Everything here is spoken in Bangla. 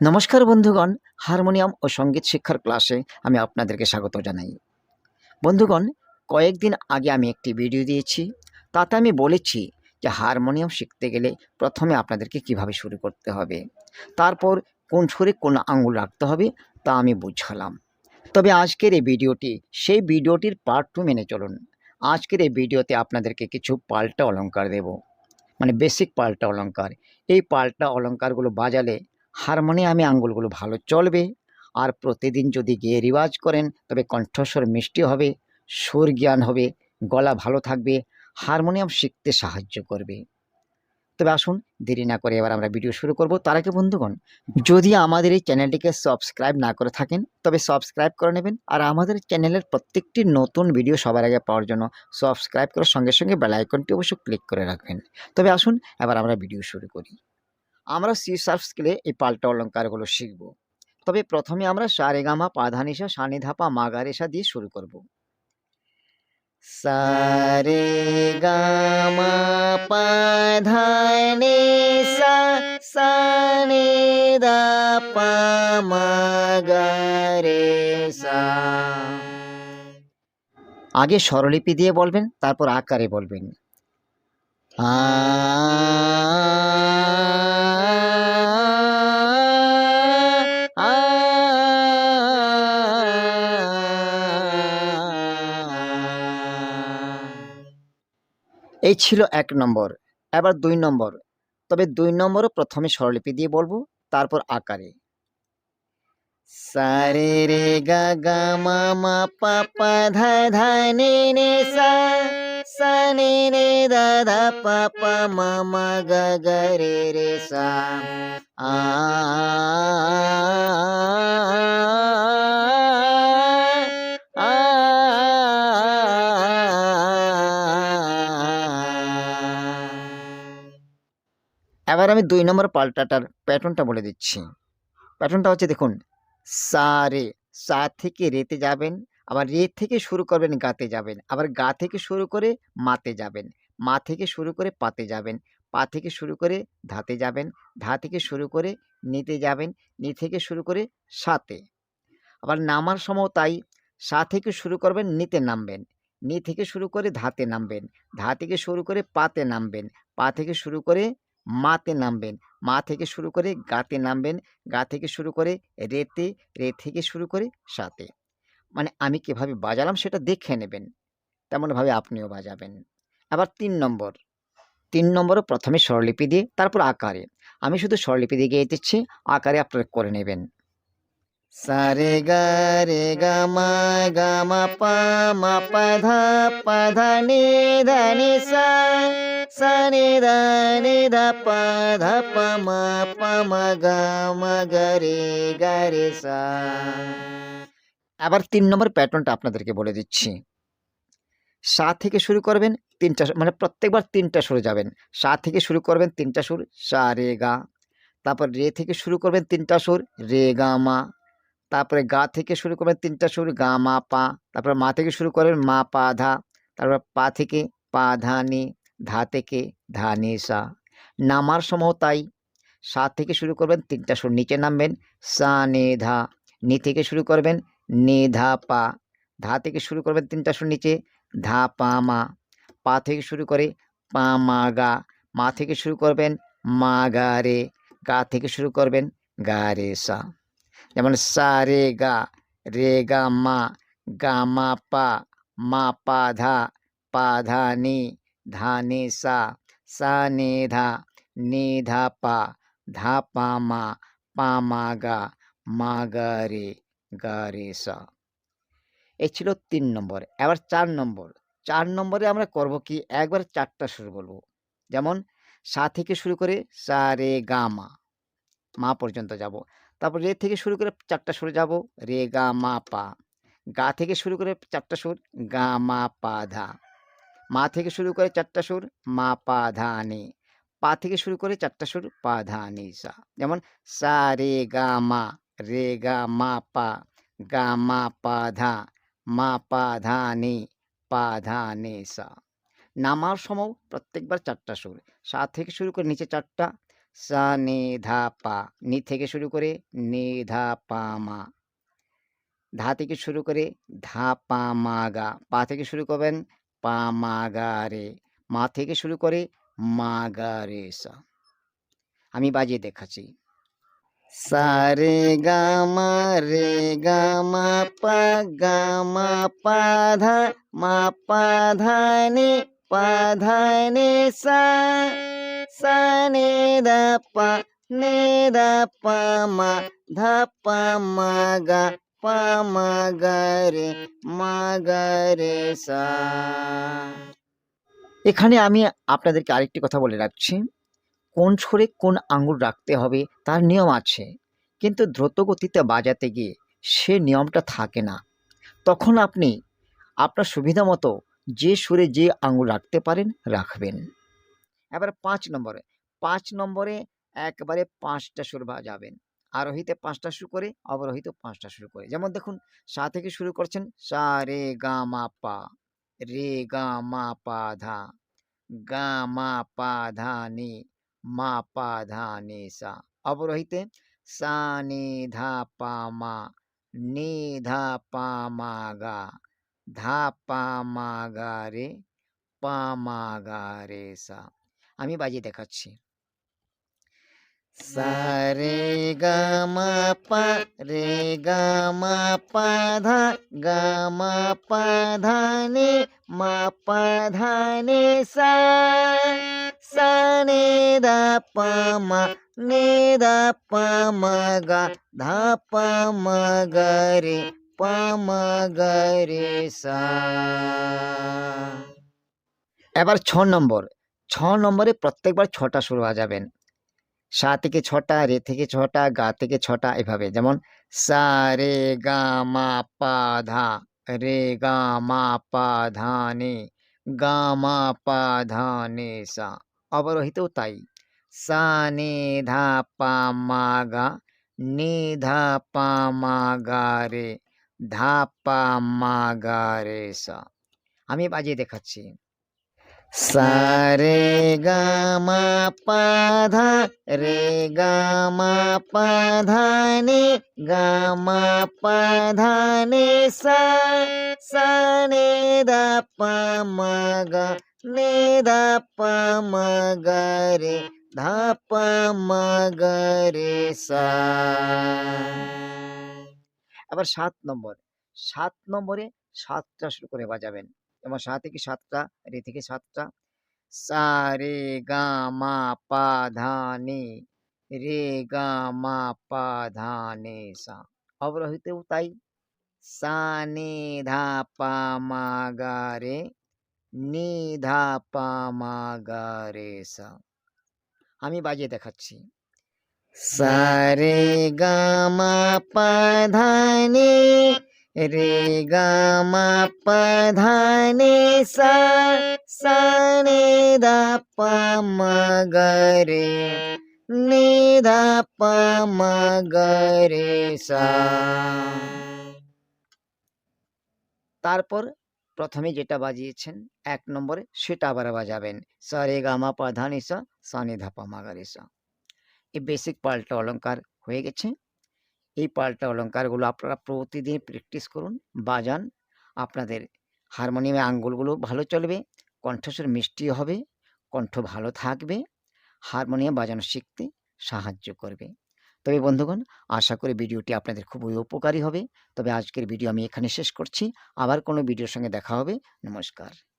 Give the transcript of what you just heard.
নমস্কার বন্ধুগণ, হারমোনিয়াম ও সংগীত শিক্ষার ক্লাসে আমি আপনাদেরকে স্বাগত জানাই। বন্ধুগণ, কয়েকদিন আগে আমি একটি ভিডিও দিয়েছি, তাতে আমি বলেছি যে হারমোনিয়াম শিখতে গেলে প্রথমে আপনাদেরকে কীভাবে শুরু করতে হবে, তারপর কোন সুরে কোন আঙুল রাখতে হবে তা আমি বুঝালাম। তবে আজকের এই ভিডিওটি, সেই ভিডিওটির পার্ট টু মেনে চলুন। আজকের এই ভিডিওতে আপনাদেরকে কিছু পাল্টা অলংকার দেব। মানে বেসিক পাল্টা অলংকার। এই পাল্টা অলংকারগুলো বাজালে হারমোনিয়ামে আঙ্গুলগুলো ভালো চলবে। আর প্রতিদিন যদি গিয়ে রিওয়াজ করেন, তবে কণ্ঠস্বর মিষ্টি হবে, সুর জ্ঞান হবে, গলা ভালো থাকবে, হারমোনিয়াম শিখতে সাহায্য করবে। তবে আসুন, দেরি না করে এবার আমরা ভিডিও শুরু করব। তার আগে বন্ধুগণ, যদি আমাদের এই চ্যানেলটিকে সাবস্ক্রাইব না করে থাকেন, তবে সাবস্ক্রাইব করে নেবেন। আর আমাদের চ্যানেলের প্রত্যেকটি নতুন ভিডিও সবার আগে পাওয়ার জন্য সাবস্ক্রাইব করার সঙ্গে সঙ্গে বেল আইকনটি অবশ্যই ক্লিক করে রাখবেন। তবে আসুন, এবার আমরা ভিডিও শুরু করি। আমরা সি সার্ফ স্কেলে এই পাল্টা অলঙ্কারগুলো শিখব। তবে প্রথমে আমরা সারেগামা, পাধানিসা, সানিধাপা, মাগারেসা দিয়ে শুরু করব। সারে গামা পাধানিসা সানি দাপা মাগারেসা। আগে স্বরলিপি দিয়ে বলবেন, তারপর আকারে বলবেন। আ এই ছিল এক নম্বর। এবার দুই নম্বর। তবে দুই নম্বরও প্রথমে স্বরলিপি দিয়ে বলব, তারপর আকারে। সারে রে গা গা মা মা পা পা ধা ধা নে নে সা সা নে নে দা ধা পা পা মা মা গা গা রে রে সা। আ আমি দুই নম্বর পাল্টাটার প্যাটার্নটা বলে দিচ্ছি প্যাটার্নটা হচ্ছে দেখুন সা রে সা থেকে রেতে যাবেন আবার রে থেকে শুরু করবেন গাতে যাবেন আবার গা থেকে শুরু করে মাতে যাবেন মা থেকে শুরু করে পাতে যাবেন পা থেকে শুরু করে ধাতে যাবেন ধা থেকে শুরু করে নিতে যাবেন নি থেকে শুরু করে সাতে আবার নামার সময় তাই সা থেকে শুরু করবেন নিতে নামবেন নি থেকে শুরু করে ধাতে নামবেন ধা থেকে শুরু করে পাতে নামবেন পা থেকে শুরু করে মাতে নামবেন। মা থেকে শুরু করে গাতে নামবেন, গা থেকে শুরু করে রেতে, রে থেকে শুরু করে সাতে। মানে আমি কীভাবে বাজালাম সেটা দেখে নেবেন। তেমনভাবে আপনিও বাজাবেন। আবার তিন নম্বর। তিন নম্বরও প্রথমে স্বরলিপি দিয়ে, তারপর আকারে। আমি শুধু স্বরলিপি দিয়ে গিয়ে দিচ্ছি, আকারে আপনারা করে নেবেন। সারে গা, রে, গা, মা গা, মা, পা মা, পা, ধা পা, ধা, নি ধা, নি, সা। মা পা মা গা মা গা রে গা রে সা আবার তিন নম্বর প্যাটার্নটা আপনাদেরকে বলে দিচ্ছি সা থেকে শুরু করবেন তিনটা মানে প্রত্যেকবার তিনটা সুরে যাবেন সা থেকে শুরু করবেন তিনটা সুর সা রে গা তারপর রে থেকে শুরু করবেন তিনটা সুর রে গা মা তারপরে গা থেকে শুরু করবেন তিনটা সুর গা মা পা তারপরে মা থেকে শুরু করবেন মা পা ধা তারপর পা থেকে পা ধা নি ধা থেকে ধা নি সা। নামার সময় তাই। সা থেকে শুরু করবেন, তিনটা সুর নিচে নামবেন, সা, নে, ধা। নি থেকে শুরু করবেন, নে, ধা, পা। ধা থেকে শুরু করবেন, তিনটা সুর নিচে, ধা, পা, মা। পা থেকে শুরু করে, পা, মা, গা। মা থেকে শুরু করবেন, মা, গা, রে। গা থেকে শুরু করবেন, গা, রে, সা। যেমন সা, রে, গা। রে, গা, মা। গা, মা, পা। মা, পা, ধা। পা, ধা, নি। ধা নি সা সা নি ধা নি ধা পা ধা পা মা পা মা গা মা গা রে গা রে সা। এ ছিল তিন নম্বর। এবার চার নম্বর। চার নম্বরে আমরা করব কি? একবার চারটা শুরু বলব। যেমন, সা থেকে শুরু করে সা রে গা মা মা পর্যন্ত যাব। তারপর রে থেকে শুরু করে চারটা সুর যাব, রে গা মা পা। গা থেকে শুরু করে চারটা সুর, গা মা পা ধা। মা থেকে শুরু করে চারটা সুর, মা পা ধা নি। পা থেকে শুরু করে চারটা সুর, পা ধা নি সা। যেমন সা, রে, গা, মা। রে, গা, মা, পা। গা, মা, পা ধা। মা, পা ধা নি। পা ধা নি সা। নামার সময় প্রত্যেকবার চারটা সুর। সা থেকে শুরু করে নিচে চারটা। সা, নি, ধা, পা। নি থেকে শুরু করে নি, ধা, পা, মা। ধা থেকে শুরু করে ধা, পা, মা, গা। পা থেকে শুরু করবেন পা মা গা রে মা থেকে শুরু করে মা গা রে সা। আমি বাজিয়ে দেখাচ্ছি। সা রে গা মা রে গা মা পা গা মা পা ধা, মা পা ধা নি, পা ধা নি সা। সা নি দা পা, নি দা পা মা, ধা পা মা গা। পা মাগারে সা। এখানে আমি আপনাদেরকে আরেকটি কথা বলে রাখছি। কোন সুরে কোন আঙ্গুল রাখতে হবে তার নিয়ম আছে। কিন্তু দ্রুত গতিতে বাজাতে গিয়ে সে নিয়মটা থাকে না। তখন আপনি আপনার সুবিধা মতো যে সুরে যে আঙুল রাখতে পারেন রাখবেন। এবার পাঁচ নম্বরে পাঁচ নম্বরে একবারে পাঁচটা সুর বাজাবেন। আরোহিতে পাঁচটা শুরু করে, অবরোহিত পাঁচটা শুরু করে। যেমন দেখুন, সা থেকে শুরু করছেন, সা, রে, গা, মা, পা। রে, গা, মা, পা, ধা। গা, মা, পা, ধা, নি। মা, পা, ধা, নি, সা। অবরোহিতে, সা, নি, ধা, পা, মা। নি, ধা, পা, মা, গা। ধা, পা, মা, গা, রে, পা, মা, গা, রে, সা। আমি বাজিয়ে দেখাচ্ছি। রে গা মা পা রে গা মা পা ধা গা পা ধা নি মা পা ধা নি সা নি গা গা রে গা রে সা এবার ছ নম্বর, ছ নম্বরে প্রত্যেকবার ছটা সুর বাজাবেন সা থেকে ছটা, রে থেকে ছটা, গা থেকে ছটা এভাবে। যেমন সা, রে, গা, মা, পা, ধা, রে, গা, মা, পা, ধা, নে, গা, মা, পা, ধা, নে, সা। অবরোহিতও তাই। সা, নে, ধা, পা, মা, গা, নে, ধা, পা, মা, গা, রে, ধা, পা, মা, গা, রে, সা। আমি বাজিয়ে দেখাচ্ছি। সা রে গা মা পা ধা রে গা মা পা ধা নে গা মা পা ধা নে সা সা নে দা গা নে দা গা রে ধা গা রে সা আবার সাত নম্বর, সাত নম্বরে সাতটা শুরু করে বাজাবেন। যেমন সা থেকে সাতটা, রে থেকে সাতটা। সা, রে, গা, মা, পা, ধা, নে। রে, গা, মা, পা, ধা, নে, সা। অবরোহিতেও তাই। সা, নে, ধা, পা, মা, গা, রে। নি, ধা, পা, মা, গা, রে, সা। আমি বাজিয়ে দেখাচ্ছি। সা, রে, গা, মা, পা, ধা, নে। রে গা মা পা ধা নে সা সা নে দা পা মা গা রে নে দা পা মা গা রে সা তারপর প্রথমে যেটা বাজিয়েছেন, এক নম্বরে সেটা আবার বাজাবেন। সা রে গা মা পা ধা নি সা সা নি রে সা। এই বেসিক পাল্টা অলঙ্কার হয়ে গেছে। এই পাল্টা অলঙ্কারগুলো আপনারা প্রতিদিন প্র্যাকটিস করুন, বাজান। আপনাদের হারমোনিয়ামে আঙ্গুলগুলো ভালো চলবে, কণ্ঠস্বর মিষ্টি হবে, কণ্ঠ ভালো থাকবে হারমোনিয়াম বাজানো শিখতে সাহায্য করবে। তবে বন্ধুগণ, আশা করি ভিডিওটি আপনাদের খুবই উপকারী হবে। তবে আজকের ভিডিও আমি এখানে শেষ করছি। আবার কোনো ভিডিওর সঙ্গে দেখা হবে। নমস্কার।